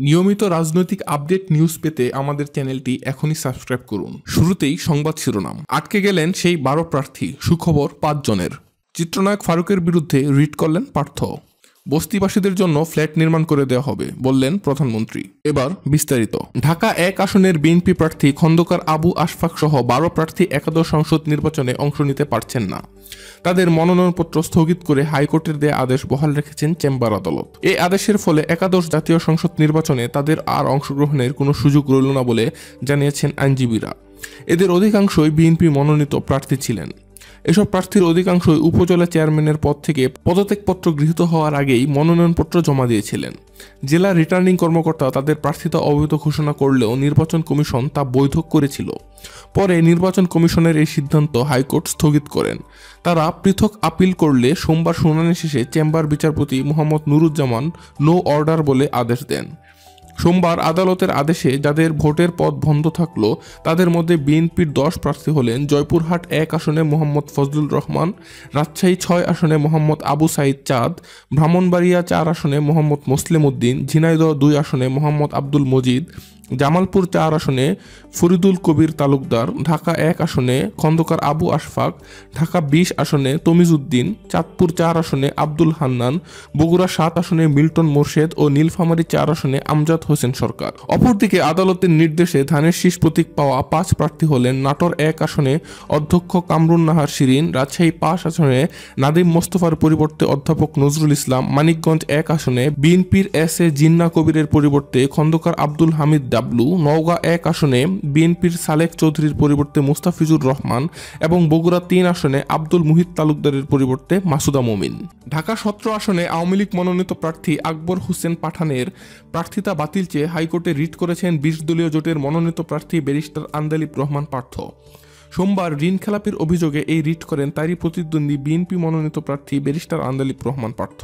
নিয়মিত রাজনৈতিক update news পেতে আমাদের চ্যানেলটি এখনই সাবস্ক্রাইব করুন। শুরুতেই সংবাদ শিরোনাম। আটকে গেলেন সেই বারো প্রার্থী। সুখবর, পাঁচজনের। চিত্রনায়ক ফারুকের বিরুদ্ধে রিট করলেন পার্থ। বস্তিবাসীদের জন্য ফ্ল্যাট নির্মাণ করে দেওয়া হবে, বললেন প্রধানমন্ত্রী। এবার বিস্তারিত। ঢাকা এক আসনের বিএনপি প্রার্থী খন্দকার আবু আশফাক সহ বারো প্রার্থী একাদশ সংসদ নির্বাচনে অংশ নিতে পারছেন না। তাদের মনোনয়নপত্র স্থগিত করে হাইকোর্টের দেয়া আদেশ বহাল রেখেছেন চেম্বার আদালত। এই আদেশের ফলে একাদশ জাতীয় সংসদ নির্বাচনে তাদের আর অংশগ্রহণের কোনো সুযোগ রইল না বলে জানিয়েছেন আইনজীবীরা। এদের অধিকাংশই বিএনপি মনোনীত প্রার্থী ছিলেন। এসব প্রার্থীর অধিকাংশই উপজেলা চেয়ারম্যানের পদ থেকে পদত্যাগপত্র গৃহীত হওয়ার আগেই মনোনয়নপত্র জমা দিয়েছিলেন। জেলা রিটার্নিং কর্মকর্তা তাদের প্রার্থিতা অবৈধ ঘোষণা করলেও নির্বাচন কমিশন তা বৈধ করেছিল। পরে নির্বাচন কমিশনের এই সিদ্ধান্ত হাইকোর্ট স্থগিত করেন। তারা পৃথক আপিল করলে সোমবার শুনানি শেষে চেম্বার বিচারপতি মোহাম্মদ নুরুজ্জামান নো অর্ডার বলে আদেশ দেন। সোমবার আদালতের আদেশে যাদের ভোটের পথ বন্ধ থাকল, তাদের মধ্যে বিএনপির দশ প্রার্থী হলেন জয়পুরহাট এক আসনে মোহাম্মদ ফজলুল রহমান, রাজশাহী ছয় আসনে মোহাম্মদ আবু সাইদ চাঁদ, ব্রাহ্মণবাড়িয়া চার আসনে মোহাম্মদ মুসলিম উদ্দিন ঝিনাইদহ দুই আসনে মোহাম্মদ আব্দুল মজিদ জামালপুর চার আসনে ফরিদুল কবির তালুকদার, ঢাকা এক আসনে খন্দকার আবু আশফাক, ঢাকা বিশ আসনে তমিজউদ্দিন চাঁদপুর চার আসনে আব্দুল হান্নান, বগুড়া সাত আসনে মিল্টন মোর্শেদ ও নীলফামারী চার আসনে আমজাদ হোসেন সরকার। অপরদিকে আদালতের নির্দেশে ধানের শীষ প্রতীক পাওয়া পাঁচ প্রার্থী হলেন নাটোর এক আসনে অধ্যক্ষ কামরুন নাহার শিরিন, রাজশাহী পাঁচ আসনে নাদিম মোস্তফার পরিবর্তে অধ্যাপক নজরুল ইসলাম, মানিকগঞ্জ এক আসনে বিএনপির এস এ জিন্না কবিরের পরিবর্তে খন্দকার আব্দুল হামিদ ডাবলু নওগাঁ এক আসনে বিএনপির সালেক চৌধুরীর পরিবর্তে মুস্তাফিজুর রহমান এবং বগুড়া তিন আসনে আব্দুল মুহিত তালুকদারের পরিবর্তে মাসুদা মমিন। ঢাকা সত্র আসনে আওয়ামী লীগ মনোনীত প্রার্থী আকবর হোসেন পাঠানের প্রার্থিতা বাতিল চেয়ে হাইকোর্টে রিট করেছেন বিশ দলীয় জোটের মনোনীত প্রার্থী ব্যারিস্টার আন্দালিব রহমান পার্থ। সোমবার ঋণ খেলাপির অভিযোগে এই রিট করেন তারই প্রতিদ্বন্দ্বী বিএনপি মনোনীত প্রার্থী ব্যারিস্টার আন্দালিব রহমান পার্থ।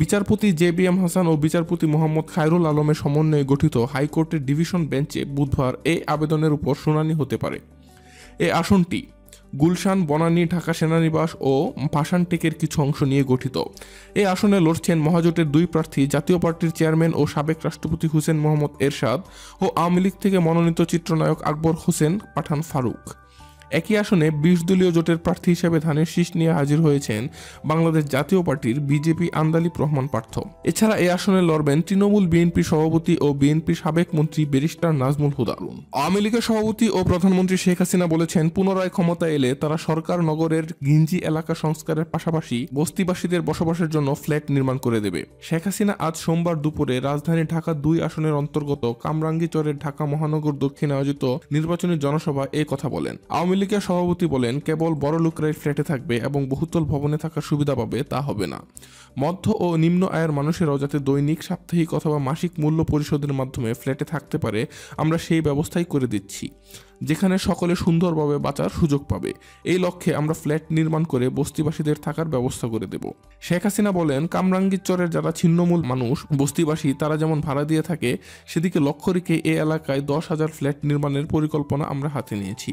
বিচারপতি জে বি এম হাসান ও বিচারপতি মোহাম্মদ খায়রুল আলমের সমন্বয়ে গঠিত হাইকোর্টের ডিভিশন বেঞ্চে বুধবার এই আবেদনের উপর শুনানি হতে পারে। এই আসনটি গুলশান, বনানী, ঢাকা সেনানিবাস ও ভাসানটেকের কিছু অংশ নিয়ে গঠিত। এই আসনে লড়ছেন মহাজোটের দুই প্রার্থী, জাতীয় পার্টির চেয়ারম্যান ও সাবেক রাষ্ট্রপতি হুসেন মোহাম্মদ এরশাদ ও আওয়ামী লীগ থেকে মনোনীত চিত্রনায়ক আকবর হোসেন পাঠান ফারুক। একই আসনে বিশ দলীয় জোটের প্রার্থী হিসেবে ধানের শীষ নিয়ে হাজির হয়েছেন বাংলাদেশ জাতীয় পার্টির বিজেপি আন্দালিব রহমান পার্থ। এছাড়া এই আসনে লড়বেন তৃণমূল বিএনপি সভাপতি ও বিএনপি সাবেক মন্ত্রী ব্যারিস্টার নাজমুল হুদারুন আওয়ামী লীগের সভাপতি ও প্রধানমন্ত্রী শেখ হাসিনা বলেছেন, পুনরায় ক্ষমতা এলে তারা সরকার, নগরের গিঞ্জি এলাকা সংস্কারের পাশাপাশি বস্তিবাসীদের বসবাসের জন্য ফ্ল্যাট নির্মাণ করে দেবে। শেখ হাসিনা আজ সোমবার দুপুরে রাজধানী ঢাকা দুই আসনের অন্তর্গত কামরাঙ্গীচরের ঢাকা মহানগর দক্ষিণে আয়োজিত নির্বাচনী জনসভা এ কথা বলেন। আওয়ামী লীগের সভাপতি বলেন, কেবল বড় লোকরাই ফ্ল্যাটে থাকবে এবং বহুতল ভবনে থাকার সুবিধা পাবে, তা হবে না। মধ্য ও নিম্ন আয়ের মানুষেরাও যাতে দৈনিক, সাপ্তাহিক অথবা মাসিক মূল্য পরিশোধের মাধ্যমে ফ্ল্যাটে থাকতে পারে, আমরা সেই ব্যবস্থাই করে দিচ্ছি। যেখানে সকলে সুন্দরভাবে বাঁচার সুযোগ পাবে। এই লক্ষ্যে আমরা ফ্ল্যাট নির্মাণ করে বস্তিবাসীদের থাকার ব্যবস্থা করে দেব। শেখ হাসিনা বলেন কামরাঙ্গীরচরের যারা ছিন্নমূল মানুষ, বস্তিবাসী, তারা যেমন ভাড়া দিয়ে থাকে, সেদিকে লক্ষ্য রেখে এই এলাকায় দশ হাজার ফ্ল্যাট নির্মাণের পরিকল্পনা আমরা হাতে নিয়েছি।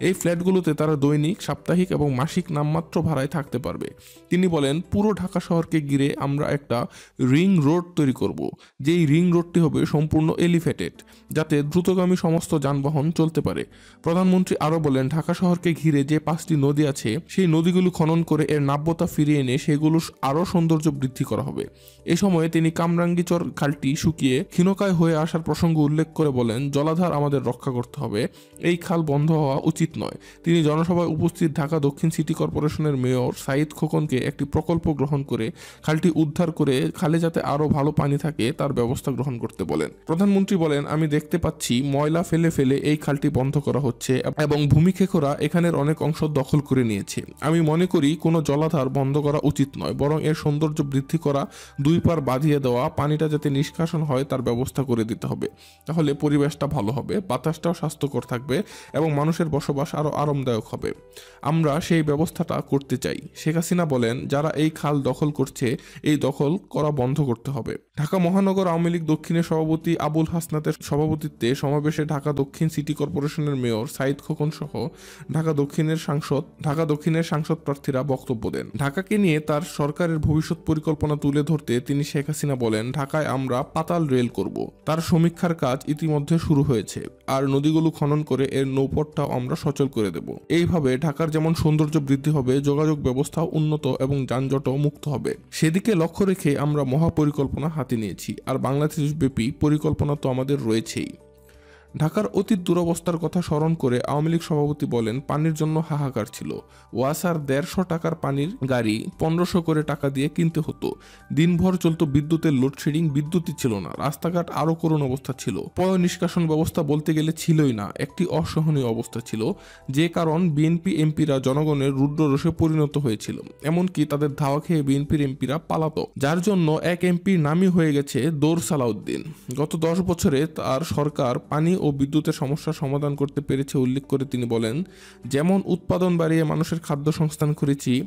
এই ফ্ল্যাটগুলোতে তারা দৈনিক, সাপ্তাহিক এবং মাসিক নামমাত্র ভাড়ায় থাকতে পারবে। তিনি বলেন, পুরো ঢাকা শহরকে ঘিরে আমরা একটা রিং রোড তৈরি করব। যেই রিং রোডটি হবে সম্পূর্ণ এলিভেটেড যাতে দ্রুতগামী সমস্ত যানবাহন চলতে পারে। প্রধানমন্ত্রী আরও বলেন, ঢাকা শহরকে ঘিরে যে পাঁচটি নদী আছে, সেই নদীগুলো খনন করে এর নাব্যতা ফিরিয়ে এনে সেগুলো আরও সৌন্দর্য বৃদ্ধি করা হবে। এ সময়ে তিনি কামরাঙ্গিচর খালটি শুকিয়ে ক্ষীণকায় হয়ে আসার প্রসঙ্গ উল্লেখ করে বলেন, জলাধার আমাদের রক্ষা করতে হবে। এই খাল বন্ধ হওয়া উচিত নয়। তিনি জনসভায় উপস্থিত ঢাকা দক্ষিণ সিটি কর্পোরেশনের মেয়র সাঈদ খোকনকে একটি প্রকল্প গ্রহণ করে খালটি উদ্ধার করে খালে যাতে আরও ভালো পানি থাকে, তার ব্যবস্থা গ্রহণ করতে বলেন। প্রধানমন্ত্রী বলেন, আমি দেখতে পাচ্ছি ময়লা ফেলে ফেলে এই খালটি বন্ধ করা হচ্ছে এবং ভূমিক্ষেকরা এখানের অনেক অংশ দখল করে নিয়েছে। আমি মনে করি কোনো জলাধার বন্ধ করা উচিত নয়, বরং এর সৌন্দর্য বৃদ্ধি করা, দুই পার বাঁধিয়ে দেওয়া, পানিটা যাতে নিষ্কাশন হয় তার ব্যবস্থা করে দিতে হবে। তাহলে পরিবেশটা ভালো হবে, বাতাসটাও স্বাস্থ্যকর থাকবে এবং মানুষের বসবাস আরও আরামদায়ক হবে। আমরা সেই ব্যবস্থাটা করতে চাই। শেখ হাসিনা বলেন, যারা এই খাল দখল করছে, এই দখল করা বন্ধ করতে হবে। ঢাকা মহানগর আওয়ামী লীগ দক্ষিণের সভাপতি আবুল হাসনাতের সভাপতিত্বে সমাবেশে ঢাকা দক্ষিণ সিটি কর্পোরেশনের মেয়র সাইদ খোকন সহ ঢাকা দক্ষিণের সাংসদ, ঢাকা দক্ষিণের সাংসদ প্রার্থীরা বক্তব্য দেন। ঢাকাকে নিয়ে তার সরকারের ভবিষ্যৎ পরিকল্পনা তুলে ধরতে তিনি শেখ হাসিনা বলেন, ঢাকায় আমরা পাতাল রেল করব। তার সমীক্ষার কাজ ইতিমধ্যে শুরু হয়েছে। আর নদীগুলো খনন করে এর নৌপথটাও আমরা সচল করে দেব। এইভাবে ঢাকার যেমন সৌন্দর্য বৃদ্ধি হবে, যোগাযোগ ব্যবস্থাও উন্নত এবং যানজটও মুক্ত হবে। সেদিকে লক্ষ্য রেখে আমরা মহাপরিকল্পনা হাতে নিয়েছি। আর বাংলাদেশ ব্যাপী পরিকল্পনা তো আমাদের রয়েছেই। ঢাকার অতীত দুরবস্থার কথা স্মরণ করে আওয়ামী লীগ সভাপতি বলেন, পানির জন্য হাহাকার ছিল। ওয়াসার দেড়শো টাকার পানির গাড়ি পনেরোশো করে টাকা দিয়ে কিনতে হতো। দিনভর চলত বিদ্যুতের লোডশেডিং, বিদ্যুৎই ছিল না। রাস্তাঘাট আরও করুণ অবস্থা ছিল। পয় নিষ্কাশন ব্যবস্থা বলতে গেলে ছিলই না। একটি অসহনীয় অবস্থা ছিল। যে কারণ বিএনপি এমপিরা জনগণের রুদ্ররসে পরিণত হয়েছিল। এমনকি তাদের ধাওয়া খেয়ে বিএনপির এমপিরা পালাত। যার জন্য এক এমপির নামই হয়ে গেছে দৌর সালাউদ্দিন। গত দশ বছরে তার সরকার পানি বিদ্যুতের সমস্যার সমাধান করতে পেরেছে উল্লেখ করে তিনি বলেন, যেমন উৎপাদন বাড়িয়ে মানুষের খাদ্য সংস্থান করেছি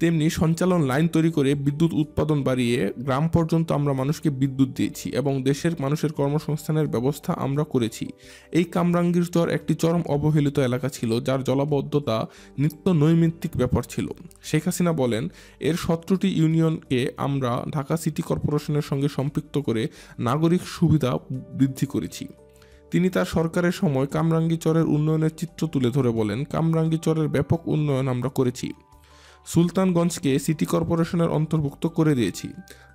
তেমনি সঞ্চালন লাইন তৈরি করে বিদ্যুৎ উৎপাদন বাড়িয়ে গ্রাম পর্যন্ত আমরা মানুষকে বিদ্যুৎ দিয়েছি এবং দেশের মানুষের কর্মসংস্থানের ব্যবস্থা আমরা করেছি। এই কামরাঙ্গীর চর একটি চরম অবহেলিত এলাকা ছিল, যার জলাবদ্ধতা নিত্য নৈমিত্তিক ব্যাপার ছিল। শেখ হাসিনা বলেন, এর সতেরোটি ইউনিয়নকে আমরা ঢাকা সিটি কর্পোরেশনের সঙ্গে সম্পৃক্ত করে নাগরিক সুবিধা বৃদ্ধি করেছি। তিনি তার সরকারের সময় কামরাঙ্গী চরের উন্নয়নের চিত্র তুলে ধরে বলেন কামরাঙ্গী চরের ব্যাপক উন্নয়ন আমরা করেছি। সুলতানগঞ্জকে সিটি কর্পোরেশনের অন্তর্ভুক্ত করে দিয়েছি।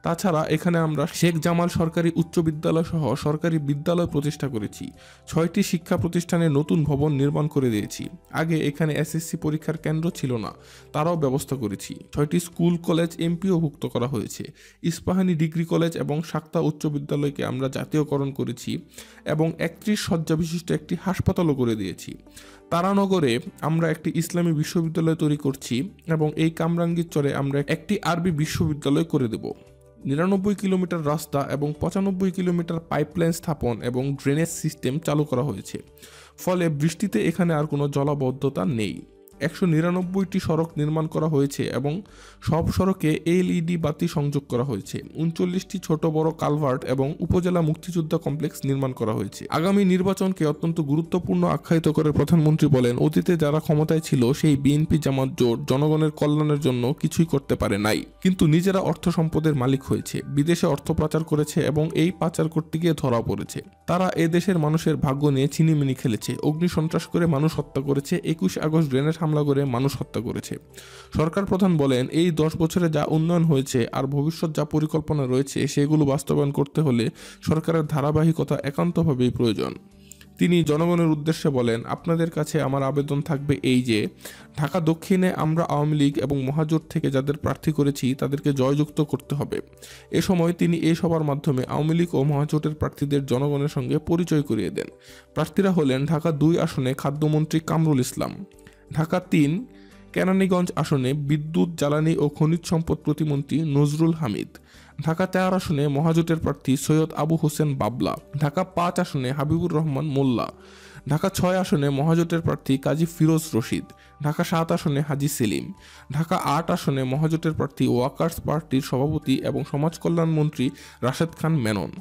তাছাড়া এখানে আমরা শেখ জামাল সরকারি উচ্চ বিদ্যালয় সহ সরকারি বিদ্যালয় প্রতিষ্ঠা করেছি। ছয়টি শিক্ষা প্রতিষ্ঠানে নতুন ভবন নির্মাণ করে দিয়েছি। আগে এখানে এসএসসি পরীক্ষার কেন্দ্র ছিল না, তারাও ব্যবস্থা করেছি। ছয়টি স্কুল, কলেজ, এমপিও ভুক্ত করা হয়েছে। ইস্পাহানি ডিগ্রি কলেজ এবং সাক্তা উচ্চ বিদ্যালয়কে আমরা জাতীয়করণ করেছি এবং একত্রিশ শয্যা বিশিষ্ট একটি হাসপাতালও করে দিয়েছি। তারানগরে আমরা একটি ইসলামী বিশ্ববিদ্যালয় তৈরি করছি এবং এই কামরাঙ্গীর চরে আমরা একটি আরবি বিশ্ববিদ্যালয় করে দেব। নিরানব্বই কিলোমিটার রাস্তা এবং পঁচানব্বই কিলোমিটার পাইপলাইন স্থাপন এবং ড্রেনেজ সিস্টেম চালু করা হয়েছে। ফলে বৃষ্টিতে এখানে আর কোনো জলাবদ্ধতা নেই। একশো নিরানব্বইটি সড়ক নির্মাণ করা হয়েছে এবং সব সড়কে এলইডি বাতি সংযোগ করা হয়েছে। উনচল্লিশটি ছোট বড় কালভার্ট এবং উপজেলা মুক্তিযোদ্ধা কমপ্লেক্স নির্মাণ করা হয়েছে। আগামী নির্বাচনকে অত্যন্ত গুরুত্বপূর্ণ আখ্যায়িত করে প্রধানমন্ত্রী বলেন, অতীতে যারা ক্ষমতায় ছিল, সেই বিএনপি জামাত জোট জনগণের কল্যাণের জন্য কিছুই করতে পারে নাই। কিন্তু নিজেরা অর্থ সম্পদের মালিক হয়েছে, বিদেশে অর্থ পাচার করেছে এবং এই পাচার করতে গিয়ে ধরা পড়েছে। তারা এ দেশের মানুষের ভাগ্য নিয়ে চিনিমিনি খেলেছে অগ্নি সন্ত্রাস করে মানুষ হত্যা করেছে, একুশ আগস্ট ড্রেনেজ হামলা করে মানুষ হত্যা করেছে। সরকার প্রধান বলেন, এই দশ বছরে যা উন্নয়ন হয়েছে আর ভবিষ্যৎ যা পরিকল্পনা রয়েছে, সেগুলো বাস্তবায়ন করতে হলে সরকারের ধারাবাহিকতা একান্তভাবেই প্রয়োজন। তিনি জনগণের উদ্দেশ্যে বলেন, আপনাদের কাছে আমার আবেদন থাকবে এই যে, ঢাকা দক্ষিণে আমরা আওয়ামী লীগ এবং মহাজোট থেকে যাদের প্রার্থী করেছি, তাদেরকে জয়যুক্ত করতে হবে। এ সময় তিনি এই সভার মাধ্যমে আওয়ামী লীগ ও মহাজোটের প্রার্থীদের জনগণের সঙ্গে পরিচয় করিয়ে দেন। প্রার্থীরা হলেন ঢাকা দুই আসনে খাদ্যমন্ত্রী কামরুল ইসলাম। ঢাকা তিন, কেরানীগঞ্জ আসনে বিদ্যুৎ, জ্বালানি ও খনিজ সম্পদ প্রতিমন্ত্রী নজরুল হামিদ। ঢাকা চার আসনে মহাজোটের প্রার্থী সৈয়দ আবু হোসেন বাবলা। ঢাকা পাঁচ আসনে হাবিবুর রহমান মোল্লা। ঢাকা ছয় আসনে মহাজোটের প্রার্থী কাজী ফিরোজ রশিদ, ঢাকা সাত আসনে হাজি সেলিম, ঢাকা আট আসনে মহাজোটের প্রার্থী ওয়াকার্স পার্টির সভাপতি এবং সমাজ কল্যাণ মন্ত্রী রাশেদ খান মেনন,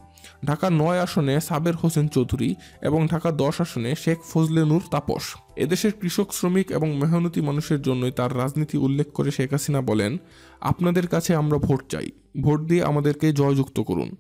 ঢাকা নয় আসনে সাবের হোসেন চৌধুরী এবং ঢাকা দশ আসনে শেখ ফজলে নূর তাপস। এদেশের কৃষক, শ্রমিক এবং মেহনতি মানুষের জন্যই তার রাজনীতি উল্লেখ করে শেখ হাসিনা বলেন, আপনাদের কাছে আমরা ভোট চাই। ভোট দিয়ে আমাদেরকে জয়যুক্ত করুন।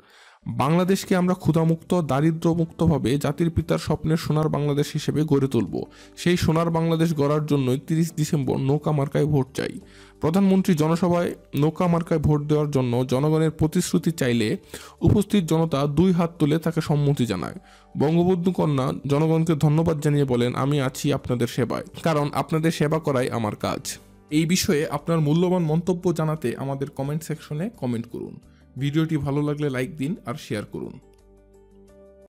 বাংলাদেশকে আমরা ক্ষুধামুক্ত, দারিদ্র্যমুক্তভাবে জাতির পিতার স্বপ্নের সোনার বাংলাদেশ হিসেবে গড়ে তুলব। সেই সোনার বাংলাদেশ গড়ার জন্যই তিরিশ ডিসেম্বর নৌকা মার্কায় ভোট চাই। প্রধানমন্ত্রী জনসভায় নৌকা মার্কায় ভোট দেওয়ার জন্য জনগণের প্রতিশ্রুতি চাইলে উপস্থিত জনতা দুই হাত তুলে তাকে সম্মতি জানায়। বঙ্গবন্ধু কন্যা জনগণকে ধন্যবাদ জানিয়ে বলেন, আমি আছি আপনাদের সেবায়, কারণ আপনাদের সেবা করাই আমার কাজ। এই বিষয়ে আপনার মূল্যবান মন্তব্য জানাতে আমাদের কমেন্ট সেকশনে কমেন্ট করুন। ভিডিওটি ভালো লাগলে লাইক দিন আর শেয়ার করুন।